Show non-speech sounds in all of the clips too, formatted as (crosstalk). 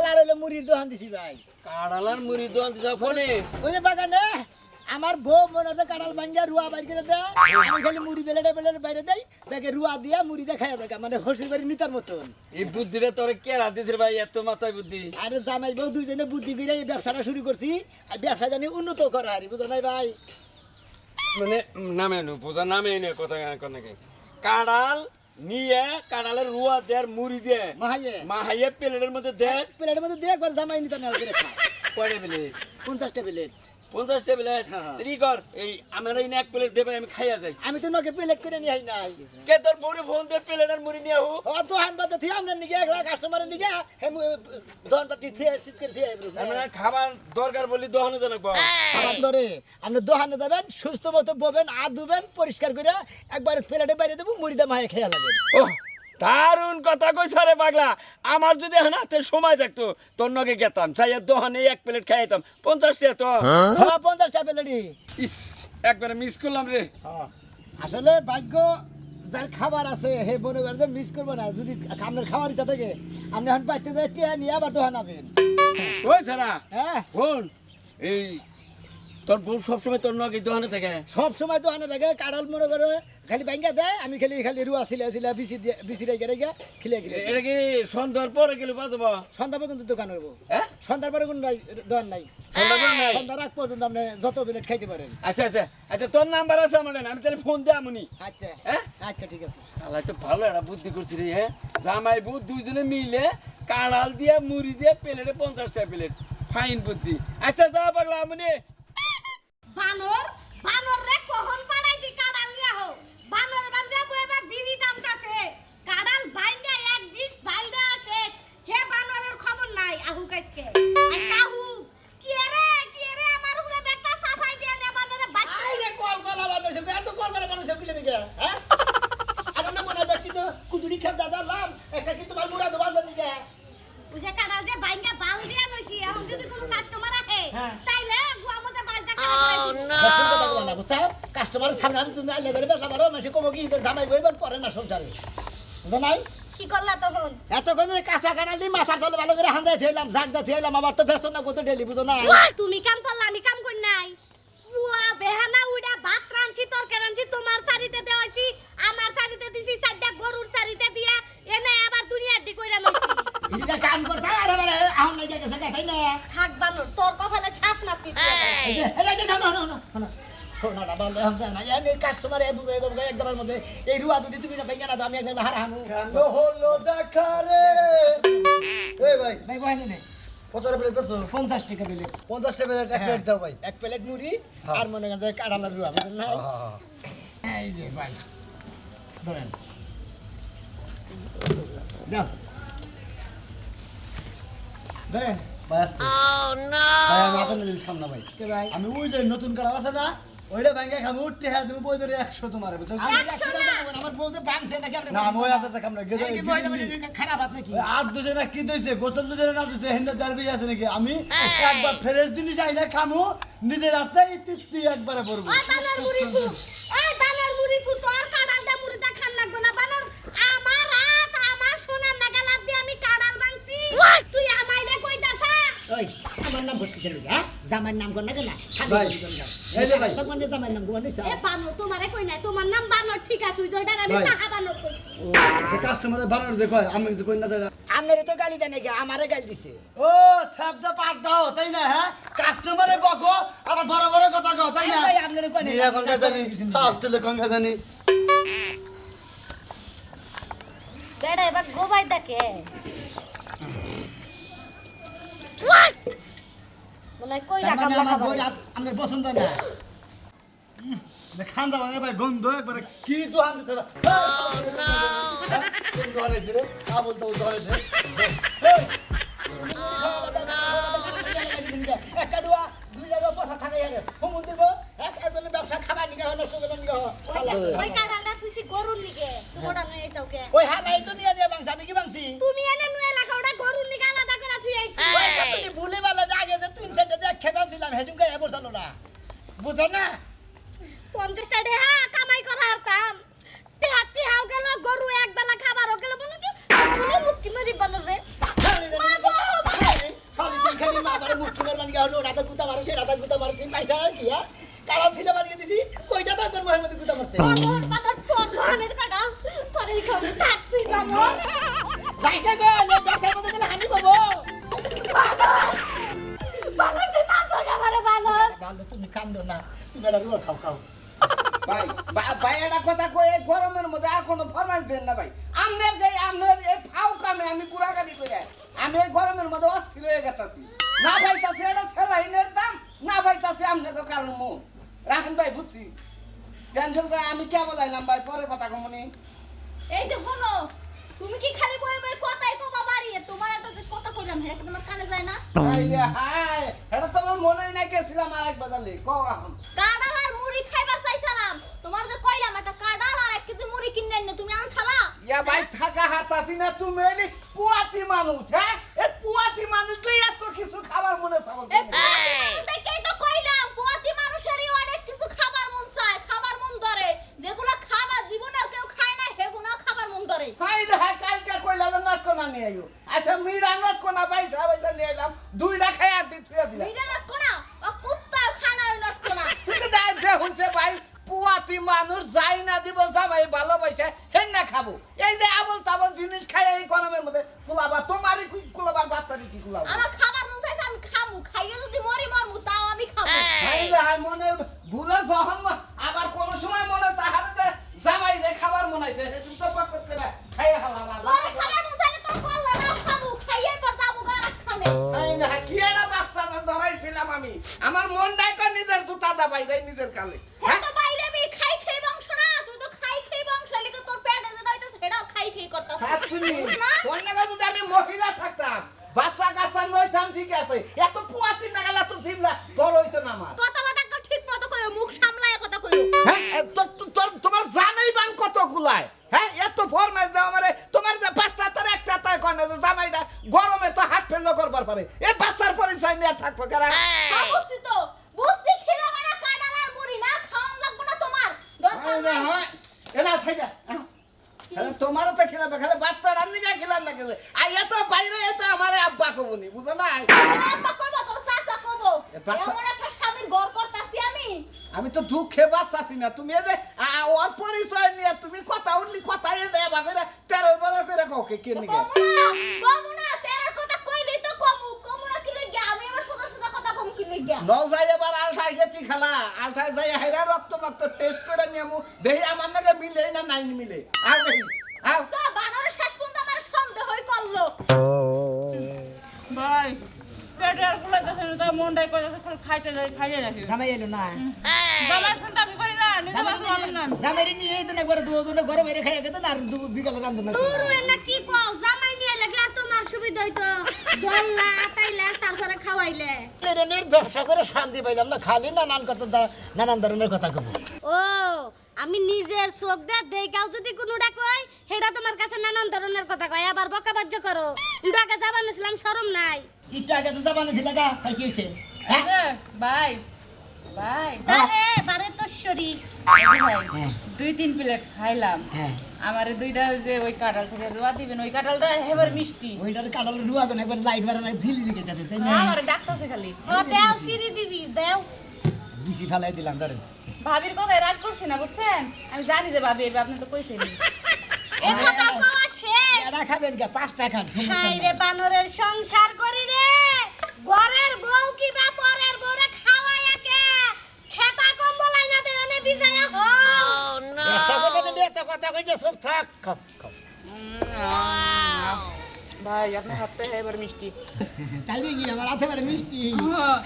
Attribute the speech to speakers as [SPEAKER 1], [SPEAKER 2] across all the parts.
[SPEAKER 1] দোকানে
[SPEAKER 2] আর মুড়ির
[SPEAKER 1] দিছি দোকানে হ্যাঁ।
[SPEAKER 2] ভাই
[SPEAKER 1] কাড়াল আর মুড়ির দোকান দিছি যে বাগানে। আমার বউ মনে হচ্ছে কাঁড়াল ভাঙ্গা রুয়া বাইর করে দেয়। আমি খালি মুড়ি বেলেটে বেলেটে বাইরে দেয় ব্যাগে রুয়া দিয়া মুড়ি দিয়ে খাইয়া দেখা মানে হসির বাড়ি নিতার মতন।
[SPEAKER 2] এই বুদ্ধিটা তোরে কে রাত দিছিস ভাই? এত মাথায় বুদ্ধি।
[SPEAKER 1] আরে জামাই বউ দুজনে বুদ্ধি করে এই ব্যবসাটা শুরু করছি আর ব্যবসা জানি উন্নত করা হারি বুঝো নাই ভাই?
[SPEAKER 2] মানে নামে নু পূজা নামে নে কথা কোনাকে কাড়াল নিয়ে কাড়ালের রুয়া দেয় মুড়ি দে।
[SPEAKER 1] মাহাইয়ে।
[SPEAKER 2] মাহাইয়ে প্লেটের মধ্যে দে।
[SPEAKER 1] প্লেটের মধ্যে দিয়ে একবার জামাই নিতে নেওয়া করে খা।
[SPEAKER 2] কয়টা প্লেট?
[SPEAKER 1] পঞ্চাশটা প্লেট।
[SPEAKER 2] পঞ্চাশটা প্লেট। তুই কর এই আমার এই এক প্লেট দেবে আমি খাইয়া যাই।
[SPEAKER 1] আমি তো নকে প্লেট করে নিয়ে নাই।
[SPEAKER 2] কে তোর বউরে ফোন দিয়ে প্লেট আর মুড়ি নিয়ে আহু?
[SPEAKER 1] অত হানবা তো থিয়া আমরা নিগে একলা কাস্টমারের নিগে হে দন পাটি থিয়া সিট করে থিয়া আইবো
[SPEAKER 2] আমরা খাবার দরকার বলি দহনে জানাব
[SPEAKER 1] খাবার ধরে আপনি দোকানে যাবেন সুস্থ মতো ববেন আর ধুবেন পরিষ্কার করে একবার প্লেটে বাইরে দেবো মুড়ি দাম হায় খেয়াল লাগবে।
[SPEAKER 2] ও দারুণ কথা কইছ রে পাগলা। আমার যদি এখন হাতে সময় থাকতো তোর নগে গেতাম চাই দোহানে এক প্লেট খাইতাম পঞ্চাশ টাকা তো।
[SPEAKER 1] হ্যাঁ? পঞ্চাশটা প্লেটই
[SPEAKER 2] ইস একবারে মিস করলাম রে।
[SPEAKER 1] আসলে ভাগ্য যার খাবার আছে হে মনে করে মিস করব না যদি আপনার খাবার ইচ্ছা থাকে আপনি এখন পাইতে যায় টিয়া নিয়ে আবার দোকান আবেন।
[SPEAKER 2] ওই ছাড়া?
[SPEAKER 1] হ্যাঁ।
[SPEAKER 2] এই তোর বউ সবসময় তোর নগে দোহানে থাকে।
[SPEAKER 1] সব সময় দোকানে থাকে কাঁড়াল মনে করে খালি ব্যাঙ্গা দেয় আমি খালি খালি রুয়া ছিলে ছিলে বিসি দিয়ে বিসি রেখে রেখে খিলে দিই।
[SPEAKER 2] এটা কি সন্ধ্যার পরে গেলে বাজব
[SPEAKER 1] সন্ধ্যা পর্যন্ত দোকান হইব।
[SPEAKER 2] হ্যাঁ?
[SPEAKER 1] সন্ধ্যার পরে কোনো দোকান নাই? সন্ধ্যার আগ পর্যন্ত আপনি যত প্লেট খাইতে পারেন।
[SPEAKER 2] আচ্ছা আচ্ছা আচ্ছা তোর নাম্বার আছে আমার আমি তাহলে ফোন দে আমনি
[SPEAKER 1] আচ্ছা
[SPEAKER 2] হ্যাঁ?
[SPEAKER 1] আচ্ছা ঠিক আছে।
[SPEAKER 2] আল্লাহ তো ভালো একটা বুদ্ধি করছি রে হ্যাঁ? জামাই বউ দুইজনে মিলে কাড়াল দিয়ে মুড়ি দিয়ে প্লেটে পঞ্চাশটা প্লেট ফাইন বুদ্ধি। আচ্ছা যা পাগলা আমনি
[SPEAKER 3] বানর বানর রে কখন পাড়াইছি কাড়াল নিয়া হো বানর বান্ধে বইবা বিড়ি টামতাছে কাড়াল বাইন্দা এক বিশ বাইন্দা শেষ। হে বানরের খবর নাই আহু কাজকে আজকে আহু। কি রে কি রে, আমার উপরে বেটা সাফাই দিয়া নে বানরে বাচ্চা
[SPEAKER 1] আইলে কল কলা বানাইছে এত কল কলা বানাইছে কিসে দিকে হ্যাঁ? আর না মনে ব্যক্তি তো কুদুরি খেপ দাদা লাম একটা কি তোমার মুড়া দোকান বানিয়ে
[SPEAKER 3] বুঝে কাড়াল যে বাইন্দা বাল দিয়া নইছি এখন যদি কোনো কাস্টমার আহে
[SPEAKER 1] হ্যাঁ।
[SPEAKER 3] তাইলে গুয়া মতে বাজ দেখা
[SPEAKER 1] দর্শন কথা বলা না বুঝছ কাস্টমারের সামনে আমি তুমি আইলে ধরে বেসা পারো মাসে কমো কি জামাই বইবার পরে না সংসারে বুঝো নাই
[SPEAKER 3] কি করলা তখন
[SPEAKER 1] এতক্ষণ ওই কাঁচা কাঁড়াল দিয়ে মাথার তলে ভালো করে হান্দায় থইলাম ঝাঁক দা থইলাম আবার তো বেসন না কত ডেলি বুঝো না
[SPEAKER 3] তুমি কাম করলা আমি কাম করি নাই বুয়া বেহানা উইডা ভাত রাঁধছি তরকারি রাঁধছি তোমার শাড়িতে দেওয়াইছি আমার শাড়িতে দিছি চারটা গরুর শাড়িতে দিয়া এনে আবার দুনিয়া দি কইরা নইছি
[SPEAKER 1] এদিকে কাম করছে আর আবার আহন নাই গেছে তাই না
[SPEAKER 3] থাক বানর তোর কপালে ছাপ না পিটে
[SPEAKER 1] এই যে এই যে না না না না শোনাটা ভালো হবে না এই কাস্টমার এই বুঝাই দেবো একদমের মধ্যে। এই রুয়া যদি তুমি না পাইয়া না তো আমি একদম হার হানু
[SPEAKER 4] কালো হলো দেখা রে? এই ভাই
[SPEAKER 1] ভাই বহানি নেই
[SPEAKER 4] কত প্লেট পেছো
[SPEAKER 1] পঞ্চাশ টাকা বিলে
[SPEAKER 4] পঞ্চাশ প্লেট এক প্লেট দাও ভাই।
[SPEAKER 1] এক প্লেট মুড়ি আর মনে করেন যে কাঁড়ালা রুয়া বুঝলেন না এই যে ভাই ধরেন। দাও। ধরেন।
[SPEAKER 4] ভাই আসতে। ভাই আমি হাতে নিয়ে সামনে ভাই।
[SPEAKER 1] ভাই?
[SPEAKER 4] আমি ওই যে নতুন কাড়া আছে না ওইটা ব্যাংকে খামে উঠতে হ্যাঁ তুমি বই ধরে একশো তোমার বুঝছ
[SPEAKER 1] আমার বউ নাকি
[SPEAKER 4] না দেখাম না
[SPEAKER 1] খারাপ হাত নাকি?
[SPEAKER 4] আর না কি দইছে গোসল দুজনে না দিছে হিন্দা দার আছে নাকি? আমি একবার ফ্রেশ জিনিস আইনা খামু নিজের হাতে তুই একবারে পড়ব
[SPEAKER 3] ওই বানর মুড়ি থু এই বানর মুড়ি থু তোর আমার
[SPEAKER 1] নাম বসকে চলে হ্যাঁ জামাইয়ের নাম কর না কেন
[SPEAKER 4] ভাই, এই যে ভাই।
[SPEAKER 1] মানে জামাইয়ের নাম কোন
[SPEAKER 3] এ বানর তোমারে কই নাই? তোমার নাম বানর ঠিক আছে জয়টার আমি তাহা বানর কইছি।
[SPEAKER 4] সে কাস্টমারের বানানোর দেখো আমি কিছু কই না দাঁড়া
[SPEAKER 1] আপনারে তো গালি আমারে গালি দিছে।
[SPEAKER 4] ও শব্দ পাঠ দাও তাই না হ্যাঁ? কাস্টমারে বকো আবার বড় বড় কথা কও তাই না?
[SPEAKER 1] ভাই, আপনারে কই না?
[SPEAKER 4] নিয়ে কঙ্কা জানি ফালতু লে কঙ্কা জানি?
[SPEAKER 3] বেড়া এবার গোবাই দেখে। হয় কই রাখাম
[SPEAKER 1] মানে আমার হাত আপনার পছন্দ না।
[SPEAKER 4] খান দাও না ভাই গন্ধ একবারে। কি তো হান দিতে না কোন ঘরে রে কা বলতো ঘরে রে
[SPEAKER 1] একটা ডুয়া দুই জায়গা পয়সা থাকে আরে হুমুন দিব এক একজনের ব্যবসা খাবার নিগা। নষ্ট করে
[SPEAKER 3] ওই কাড়ালটা তুই গরুর নিকে তোমারটা নুয়ে এসে ওকে
[SPEAKER 1] ওই হালাই তো নিয়ে নিয়ে বাংসি আমি কি বাংসি?
[SPEAKER 3] তুমি এনে নুয়ে
[SPEAKER 1] বুঝছ না?
[SPEAKER 3] পঞ্চাশটা দেহা কামাই করা হারতাম। টেহা টেহাও গেল? গরু এক বেলা খাবারও গেল বলে কি? উনি মুক্তি মারি বানর
[SPEAKER 1] মুক্তি মার বানিয়ে হলো রাধা কুতা মারো সে রাধা কুতা মারো তুমি পয়সা কি হ্যাঁ? কারা ছিল বানিয়ে দিছি? কইটা তো তোর মহের মধ্যে কুতা মারছে?
[SPEAKER 3] বানর
[SPEAKER 1] তুমি কান্দো না তুমি একটা রুয়া খাও খাও।
[SPEAKER 5] ভাই বা- ভাই একটা কথা কই গরমের মধ্যে আর কোনো ফরমাইশ দেন না ভাই। আমনের গাই আমনের এই ফাউ কামে আমি কুড়াকাটি করে আমি এই গরমের মধ্যে অস্থির হয়ে গেতাছি। না পাইতাছি এটা সেলাইনের দাম না পাইতাছি আমনের কারণ মু। রাখেন ভাই বুঝছি। টেনশন করে আমি কে বলাইলাম ভাই পরে কথা কমনি
[SPEAKER 3] এই যে শোনো তুমি কি খালি বই বই কথাই কবা বাড়ি? তোমার একটা যে কথা কইলাম কি তোমার কানে যায় না
[SPEAKER 5] হাই রে হাই এটা তোমার মনেই নাই গেছিলাম আর এক বাজালে। ক এখন।
[SPEAKER 3] কাডাল আর মুড়ি খাইবার চাইছিলাম। তোমার যে কইলাম একটা কাডাল আর এক কেজি মুড়ি কিনে এনে তুমি আনছালা?
[SPEAKER 5] ইয়া ভাই থাকা হাতাছি না তুমি এলি পুয়াতি মানুষ হ্যাঁ? এই পুয়াতি মানুষ তুই এত কিছু খাবার মনে চাবল
[SPEAKER 3] এই পুয়াতি মানুষ দেখেই তো কইলাম পুয়াতি মানুষেরই অনেক কিছু খাবার মন চায় খাবার মন ধরে। যেগুলো খাবার জীবনে কেউ খায় না সেগুলো খাবার মন ধরে।
[SPEAKER 5] হাই রে কালকে কইলা যে নটকোনা নিয়ে আইও। আচ্ছা মিরা নটকোনা ভাই যাবাইটা নিয়ে এলাম দুইটা খাই আর দিই থুয়ে দিলাম। আমি।
[SPEAKER 3] আমার মন
[SPEAKER 5] দায় কর নিজের জুতা দাবাই দেয় নিজের কালে।
[SPEAKER 3] হ্যাঁ? তো বাইরে বি খাই খাই বংশ না। তুই তো খাই খাই বংশ তোর পেটে খাই খাই
[SPEAKER 5] খাচ্ছিনি
[SPEAKER 3] বুঝ না?
[SPEAKER 5] যদি আমি মহিলা থাকতাম বাচ্চা কাচ্চা নইতাম ঠিক আছে। এত পুয়াতি নাগালা তো জিমলা বড় হইতো না আমার। কারা
[SPEAKER 3] তা। না লাগবো না তোমার। দরকার
[SPEAKER 5] না, হয়। এরা থাইকা, আরে তোমারও তো খেলাবে খেলে বাচ্চা রান্নি যা খেলার না খেলে আইয়া বাইরে এতো আমারে আব্বা কবনি বুঝো না?
[SPEAKER 3] আব্বা কইবো তোর চাচা কইবো। এমন একটা স্বামীর ঘর করতাছি আমি।
[SPEAKER 5] আমি তো দুঃখে বাচ্চাছি না। তুমি এদের ওর পরিচয় নিয়ে তুমি কথা উঠলি কথা এ বাগরে তেরো বছর করে কাউকে কে নিকে
[SPEAKER 3] কমুনা কমুনা তেরার কথা কইলি তো কমু কমুনা কি লাগিয়া আমি আমার সোজা সোজা কথা কম কি লাগিয়া
[SPEAKER 5] নও যাই এবার আলঠাই গেছি খেলা আলঠাই যাই হাইরা রক্ত মক্ত টেস্ট করে নিয়ে মু দেহি আমার নাকি মিলে না নাই মিলে? আর দেখি আও
[SPEAKER 3] তো শেষ পর্যন্ত আমার সন্দেহ হই করল।
[SPEAKER 6] ভাই পেটে ফুলে যাচ্ছে না তার মনটাই করে যাচ্ছে খাইতে যাই খাইতে রাখি
[SPEAKER 1] জামাই এলো না?
[SPEAKER 6] জামাই চিন্তা আমি করি না নিজে বাস আমি না।
[SPEAKER 1] জামাই নিয়ে এই তো না ঘরে দুটো দুটো বাইরে খাইয়া গেতো না আর বিকালে রান্ধো না
[SPEAKER 3] দূর না কি কও? জামাই আর হইতো দল্লা আতাইলে তারপরে খাওয়াইলে।
[SPEAKER 1] এরনের ব্যবসা করে শান্তি পাইলাম না খালি নানান কত নানান ধরনের কথা কব।
[SPEAKER 3] ও আমি নিজের চোখ দিয়ে দেখাও যদি কোনোটা কই সেটা তোমার কাছে নানান ধরনের কথা কয়। আবার বকাবাজ্য করো। ইডাকে যাবার নিছিলাম শরম নাই।
[SPEAKER 1] ইটা আগে তো যাবানো ছিল গা কি হয়েছে হ্যাঁ?
[SPEAKER 6] ভাই ভাই
[SPEAKER 3] আরে বারে তোশ্বরী
[SPEAKER 6] দুই তিন প্লেট খাইলাম।
[SPEAKER 1] হ্যাঁ।
[SPEAKER 6] আমারে দুইটা ওই যে ওই কাঁঠাল থেকে রোয়া দিবেন ওই কাঁঠালটা এবার মিষ্টি।
[SPEAKER 1] ওইটার কাটাল রুয়া কোন একবার লাইট মারা নাই ঝিলি দিকে গেছে তাই না?
[SPEAKER 6] আমারে ডাকতেছে খালি।
[SPEAKER 3] ও দেও সিঁড়ি দিবি দেও।
[SPEAKER 1] বিসি ফেলাই দিলাম ধরে।
[SPEAKER 6] ভাবির কথায় রাগ করছি না বুঝছেন? আমি জানি যে ভাবি এবার আপনি তো কইছেন
[SPEAKER 3] এ কথা কওয়া শেষ।
[SPEAKER 1] এরা খাবেন কে? পাঁচটা খান
[SPEAKER 3] রে বানরের সংসার করি রে ঘরের বউ কি বা পরের বউরে খাওয়াই একে খেতা কম্বল আইনা দে এনে বিছায়া হো
[SPEAKER 1] ব্যবসা করবে না এত কথা কইতে সব থাক। খাও, খাও।
[SPEAKER 6] ভাই আপনার হাতটা এবার মিষ্টি। (laughs)
[SPEAKER 1] তাই নাকি আমার হাতে পারে মিষ্টি?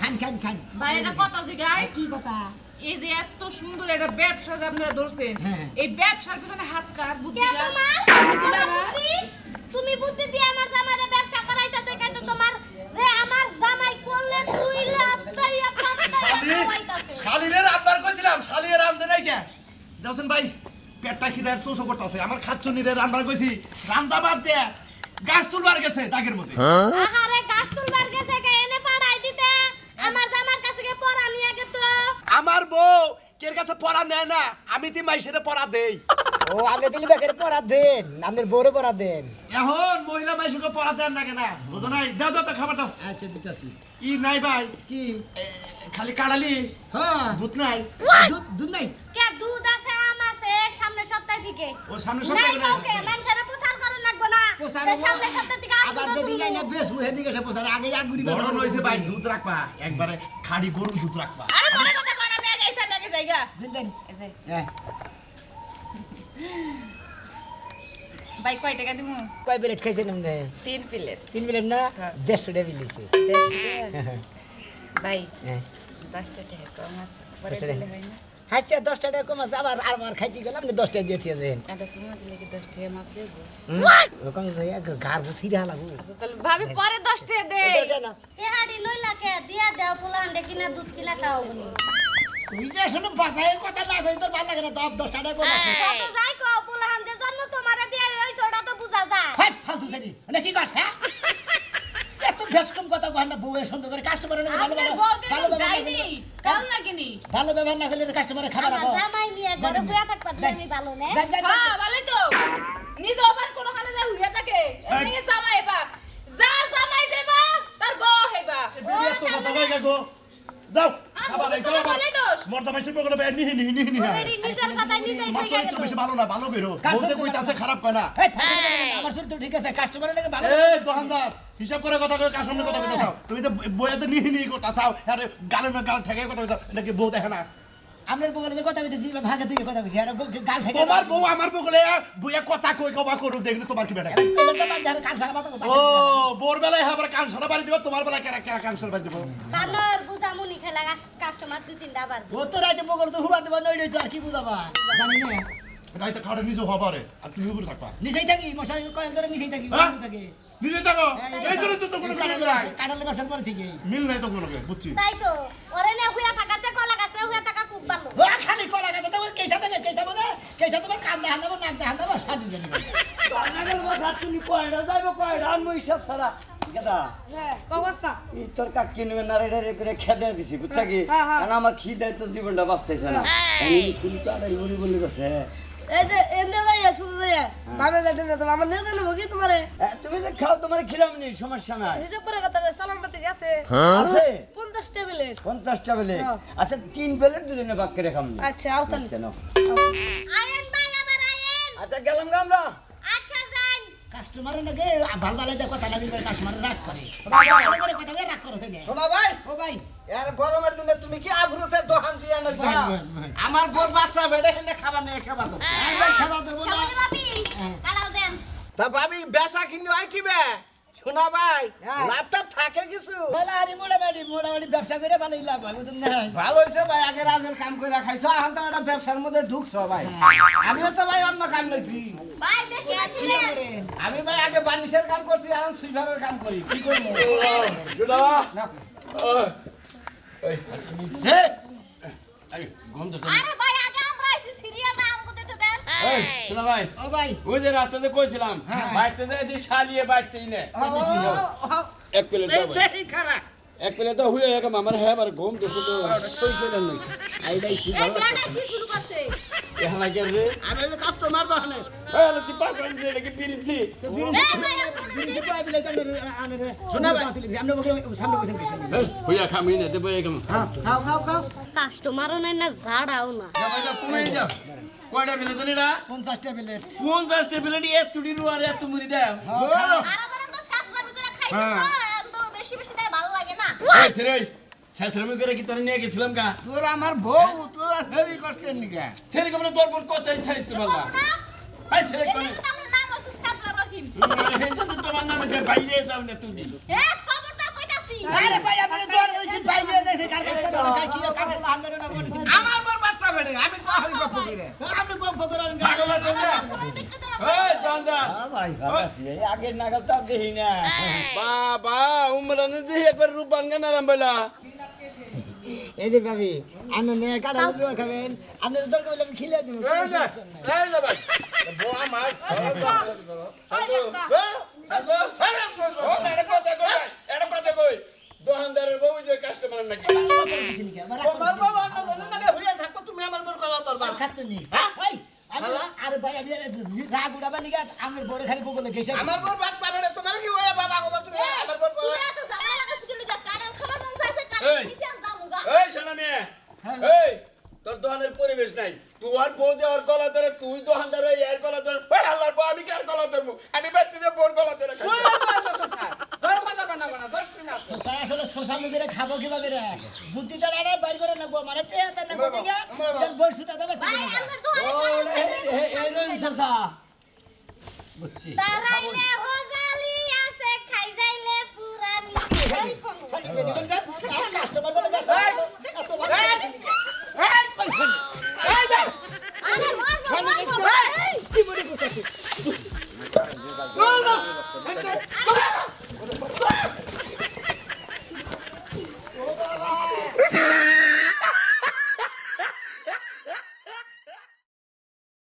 [SPEAKER 1] খান খান খান।
[SPEAKER 6] ভাই এটা কথা জিগায়
[SPEAKER 1] কি কথা?
[SPEAKER 6] এই যে এত সুন্দর একটা ব্যবসা যে আপনারা ধরছেন
[SPEAKER 1] হ্যাঁ।
[SPEAKER 6] এই ব্যবসার পিছনে হাত কার?
[SPEAKER 3] বুদ্ধি? তুমি বুদ্ধি দিয়ে আমার জামাইরে ব্যবসা করাইছো তো তোমার রে আমার জামাই করলে তুই লাত্তাইয়া পাত্তাইয়া খাওয়াইতাছে
[SPEAKER 4] শালিরে কইছিলাম শালিরে রান্ধে নাই কে দেখছেন ভাই পেটটা খিদার শোষো করতেছে। আমার খাচ্ছনিরে রান্নার কইছি রান্দা বাদ দে গাছ তুলবার গেছে দাগের মধ্যে।
[SPEAKER 3] আহারে গাছ তুলবার গেছে কে? এনে পাড়াই দিতে। আমার জামার কাছে কে পড়া নিয়ে গে তো
[SPEAKER 4] আমার বউ কের কাছে পড়া নেয় না? আমি তি পড়া দেই।
[SPEAKER 1] ও আপনি দিলে বেকের পড়া দেন আপনার বউরে পড়া দেন।
[SPEAKER 4] এখন মহিলা মাইসুকে পড়া দেন না কেনা? বুঝো নাই? দাও দাও তো খাবার দাও।
[SPEAKER 1] আচ্ছা দিতেছি।
[SPEAKER 4] ই নাই ভাই
[SPEAKER 1] কি?
[SPEAKER 4] খালি কাড়ালি।
[SPEAKER 1] হ্যাঁ।
[SPEAKER 4] দুধ নাই?
[SPEAKER 1] দুধ দুধ নাই?
[SPEAKER 3] কে দুধ আছে সামনের সপ্তাহ থেকে।
[SPEAKER 4] ও সামনে
[SPEAKER 3] নাই
[SPEAKER 4] সপ্তাহে না
[SPEAKER 3] কাউকে মানুষের প্রচার করার লাগবো না। তো সামনের সপ্তাহ থেকে
[SPEAKER 1] আবার যেদিন নাই না বেশ মুহে দিকে সে পোষার আগে আগুরি
[SPEAKER 4] বড় নইছে ভাই দুধ রাখবা একবারে খাড়ি গরু দুধ রাখবা।
[SPEAKER 6] আরে মনে কথা কয় না মেয়ে যাইছে মেয়ে এই যে,
[SPEAKER 1] হ্যাঁ
[SPEAKER 6] ভাই কয় টাকা দিমু?
[SPEAKER 1] কয় প্লেট খাইছেন আপনি?
[SPEAKER 6] তিন প্লেট।
[SPEAKER 1] তিন প্লেট না?
[SPEAKER 6] হ্যাঁ।
[SPEAKER 1] দেড়শো টাকা বিলিছে
[SPEAKER 6] দেড়শো ভাই
[SPEAKER 1] হ্যাঁ।
[SPEAKER 6] দশটা টাকা কম আছে। পরে দিলে হয় না?
[SPEAKER 1] আচ্ছা দশটা টাকা কম আছে আবার আবার খাইতে গেলাম আপনি দশটা দিয়ে দিয়ে দেন ওরকম গার লাগবো
[SPEAKER 6] আচ্ছা তাহলে ভাবি পরে দশ টাকা দে
[SPEAKER 1] না
[SPEAKER 3] তেহাড়ি লইলা কে দিয়া দেও পোলান কিনা দুধ কিনা খাও বলি
[SPEAKER 1] তুই যে শুনে বাসায় কথা না কই তোর ভালো লাগে না দব দশটা টাকা
[SPEAKER 3] কত যাই কো পোলান যে জন্ম তোমারে দিয়া হইছে ওটা তো বুঝা যায়
[SPEAKER 1] হাই ফালতু সারি মানে কি কস হ্যাঁ এত বেশ কম কয় বউয়ের সুন্দর করে কাস্টমার ভালো ভালো ভালো
[SPEAKER 6] দিন
[SPEAKER 1] ব্যবহার না
[SPEAKER 6] কাল না কিনি
[SPEAKER 1] ভালো ব্যবহার না করলে কাস্টমারে খাবার
[SPEAKER 3] আমার
[SPEAKER 1] আবো
[SPEAKER 3] জামাই নিয়ে ঘরে বইয়া থাকবা আমি ভালো না।
[SPEAKER 6] হ্যাঁ ভালোই তো। নিজ আবার কোনো যা হইয়া থাকে। এই জামাই বা যা জামাই দেবা তার বউ হইবা
[SPEAKER 4] বিয়ে তো কথা কই গো যাও। মর্দা বগলে নিহি নিহি নিহি নিহি
[SPEAKER 3] নিজের কথা নিজেই
[SPEAKER 4] মাছ বেশি ভালো না ভালো বেরো। বলতে কইতাছে খারাপ কয় না
[SPEAKER 1] কথা আমার ঠিক আছে কাস্টমারের লাগে ভালো
[SPEAKER 4] এই দোকানদার হিসাব করে কথা কই কার সামনে কথা চাও? তুমি তো বইয়াতে নিহি নিহি কথা চাও। আরে গালে না গাল ঠেকে কথা কইতা এটা কি বউ দেখে না?
[SPEAKER 1] আপনার বগলে কথা কইতেছি ভাগে থেকে কথা কইছি আর গাল থেকে
[SPEAKER 4] তোমার বউ আমার বগলে বইয়া কথা কই কবা করুক দেখলে তোমার কি বেটা
[SPEAKER 1] এবার তো বাড়ি কান সারা মাথা
[SPEAKER 4] ও বোর বেলায় আবার কান সারা বাড়ি দিব তোমার বেলায় কেরা কেরা কান সারা বাড়ি দিব?
[SPEAKER 3] বানর বুঝা মুনি খেলা কাস্টমার দুই তিনটা আবার
[SPEAKER 1] ও তো রাইতে বগল তো হুবা দেবা নইলে তো আর কি বুঝাবা? জানি না।
[SPEAKER 4] রাইতে খাড়ে নিজে হবারে আর তুমি উপরে থাকবা।
[SPEAKER 1] নিচেই থাকি মশাই কয়েল ধরে নিচেই থাকি
[SPEAKER 4] হ্যাঁ?
[SPEAKER 1] থাকি।
[SPEAKER 4] নিজে থাকো? এই জন্য তো তো কোনো মিল নাই।
[SPEAKER 1] কাটালে ব্যবসা করে থেকে।
[SPEAKER 4] মিল নাই তো কোনো বুঝছি।
[SPEAKER 3] তাই তো ওরে না হুইয়া থাকাছে কলা গাছ না হুইয়া থাকা খুব ভালো।
[SPEAKER 1] ও খালি কলা গাছে তো কেসা থাকে কেসা মানে কেসা তোমার কান দেখান দেবো নাক দেখান দেবো। শালি জানি
[SPEAKER 7] তুমি কয়টা যাইব কয়টা আমি হিসাব ছাড়া? কেদা
[SPEAKER 6] হ্যাঁ
[SPEAKER 7] তোর কাক কিনবে না রে রে করে খেদে দিছি বুঝছা কি?
[SPEAKER 6] হ্যাঁ, হ্যাঁ।
[SPEAKER 7] কারণ আমার খিদায় তো জীবনটা বাঁচতেছে না। খুলি কাটাই বলি বলি গেছে।
[SPEAKER 6] এই যে শুধু যাতে না আমার ভগি তোমারে।
[SPEAKER 7] তুমি যে খাও তোমার খিলাম নি সমস্যা নাই।
[SPEAKER 6] হিসাব করে কথা সালাম পাতি গেছে।
[SPEAKER 7] আছে?
[SPEAKER 6] পঞ্চাশ টেবিলের।
[SPEAKER 7] পঞ্চাশটা বেলে
[SPEAKER 6] হ্যাঁ।
[SPEAKER 7] আচ্ছা তিন বেলের দুজনে বাক করে খাম।
[SPEAKER 6] আচ্ছা আও তাহলে।
[SPEAKER 7] আচ্ছা নাও।
[SPEAKER 3] আয়েন ভাই আবার আয়েন।
[SPEAKER 7] আচ্ছা গেলাম গা আমরা।
[SPEAKER 3] আচ্ছা যান
[SPEAKER 1] কাস্টমার নাকি ভালো ভালো দেয় কথা লাগবে কাস্টমার রাগ করে। কথা রাগ করে
[SPEAKER 5] শোনা ভাই।
[SPEAKER 1] ও ভাই।
[SPEAKER 5] এর গরমের দিনে তুমি কি আফরুতের দোকান দিয়ে নইছ
[SPEAKER 1] ভাই, ভাই, ভাই।
[SPEAKER 5] আমার বোর বাচ্চা বেড়ে হেলে খাবার নিয়ে খাবার দেবো
[SPEAKER 1] আর দেবো না
[SPEAKER 3] কেমন বাপি কাড়াল দেন।
[SPEAKER 5] তা ভাবি বেচা কিনে হয় কি বে? শোনা ভাই
[SPEAKER 1] হ্যাঁ।
[SPEAKER 5] ল্যাপটপ থাকে কিছু।
[SPEAKER 1] আরে মোটামুটি মোটামুটি ব্যবসা করে ভালো লাভ হয় বুঝুন না
[SPEAKER 5] ভালো হয়েছে ভাই আগে রাজের কাম করে খাইছো এখন তো একটা ব্যবসার মধ্যে ঢুকছো ভাই। আমিও তো ভাই অন্য কাম নইছি
[SPEAKER 3] ভাই বেশি বেশি দেন
[SPEAKER 5] আমি ভাই আগে বালিশের কাম করছি এখন সুইভারের কাম করি। কি করব? না।
[SPEAKER 3] আরে ভাই
[SPEAKER 2] শোনা ভাই।
[SPEAKER 1] ও ভাই।
[SPEAKER 2] ওই যে রাস্তাতে কইছিলাম বাইতে দেয় যে শালিয়ে বাইতেই নে এক প্লেট দাও ভাই। এক প্লেট দাও হুয়ে আমার হ্যাঁ আর ঘুম তো। সই করে নাই আইডাই কি ভালো
[SPEAKER 3] কি শুরু করছে?
[SPEAKER 2] এখানে কে রে?
[SPEAKER 5] আমি হলো কাস্টমার দোকানে
[SPEAKER 2] এই আলো তুই পাগল যে নাকি পিরিছি
[SPEAKER 1] তো বিড়ি
[SPEAKER 3] এই ভাই আপনারা
[SPEAKER 1] বিড়ি পাই বিলে জানে আনে রে
[SPEAKER 5] শোনা ভাই।
[SPEAKER 1] আমরা বকরে সামনে বসে গেছি
[SPEAKER 2] খামি না দেবো একম
[SPEAKER 5] খাও খাও খাও।
[SPEAKER 3] কাস্টমারও নাই না ঝাড়াও না।
[SPEAKER 2] কমে যাও। কয়টা বিলে জানি না
[SPEAKER 1] 50 টা প্লেট
[SPEAKER 2] পঞ্চাশ টেবিলেট এত তুড়ি আর এত মুড়ি
[SPEAKER 3] আর আবার তো শাসলামি করে খাইছে তো বেশি বেশি দেয় ভালো লাগে না।
[SPEAKER 2] এই ছেড়ে ছেছরামি করে কি তোর নিয়ে গেছিলাম কা
[SPEAKER 5] তোর আমার বউ তোর শরীর কষ্টের নিকা
[SPEAKER 2] ছেড়ে কেমন তোর পর কত ছাইছ তো বাবা? এই ছেড়ে কোনে
[SPEAKER 3] নাম
[SPEAKER 2] নামে বাইরে যাও না তুমি।
[SPEAKER 3] এ খবরদার কইতাছি।
[SPEAKER 1] আরে ভাই আপনি জোর ভাই হয়ে যাইছে কার কাছে না কি না কোন
[SPEAKER 5] আমার বাচ্চা বেড়ে আমি কহারি গপ করে
[SPEAKER 1] আপনি কোন ফকরান গায়
[SPEAKER 2] এই দন্দা
[SPEAKER 7] ভাই এই আগের নাগাল তো দেখি না
[SPEAKER 2] বাবা উমরানে যে একবার রূপাঙ্গা নারাম বলা
[SPEAKER 1] এই যে ভাবি আপনি নে কাটা লুয়া খাবেন আপনি দরকার হলে আমি খিলে দেব
[SPEAKER 5] বউ আমার
[SPEAKER 2] ও এটা কথা কই এটা কথা কই দোকানদারের বউ যে কাস্টমার নাকি
[SPEAKER 5] তোমার বাবা অন্য জনের নাকি হইয়া থাকো তুমি আমার বড় কথা তোর
[SPEAKER 1] খাতে নি হ্যাঁ আরে ভাই আমি রাগ উড়াবা নিগা আমার বড় খালি বলে গেছে
[SPEAKER 5] আমার বড় বাচ্চা বেড়ে তোমার কি হয়ে বাবা গো তুমি আমার বড়
[SPEAKER 3] কথা তো জামালা কাছে কি নিগা কারণ খাবার মন চাইছে
[SPEAKER 2] কারণ
[SPEAKER 3] দিছে আমি যাব
[SPEAKER 2] এই শোনা মেয়ে এই তোর দোকানের পরিবেশ নাই তোমার বউ দেওয়ার গলা ধরে তুই দোকানদার এর গলা ধরে আল্লাহর বউ আমি কার গলা ধরবো আমি ব্যক্তিদের বোর গলা ধরে খাই
[SPEAKER 1] শশা আসলে শশা মুগিরে খাব কীভাবে রে বুদ্ধি তো না বাইর করে নেব মানে পেয়ে তো নেব দেখে তোর বসে তো দেবে
[SPEAKER 3] তুই
[SPEAKER 1] এরম
[SPEAKER 3] শশা বুঝছি
[SPEAKER 7] তারাইলে
[SPEAKER 3] হোজালি
[SPEAKER 7] আছে
[SPEAKER 3] খাই
[SPEAKER 7] যাইলে পুরানি কাস্টমার বলে গেছে
[SPEAKER 3] কি মনে করতেছিস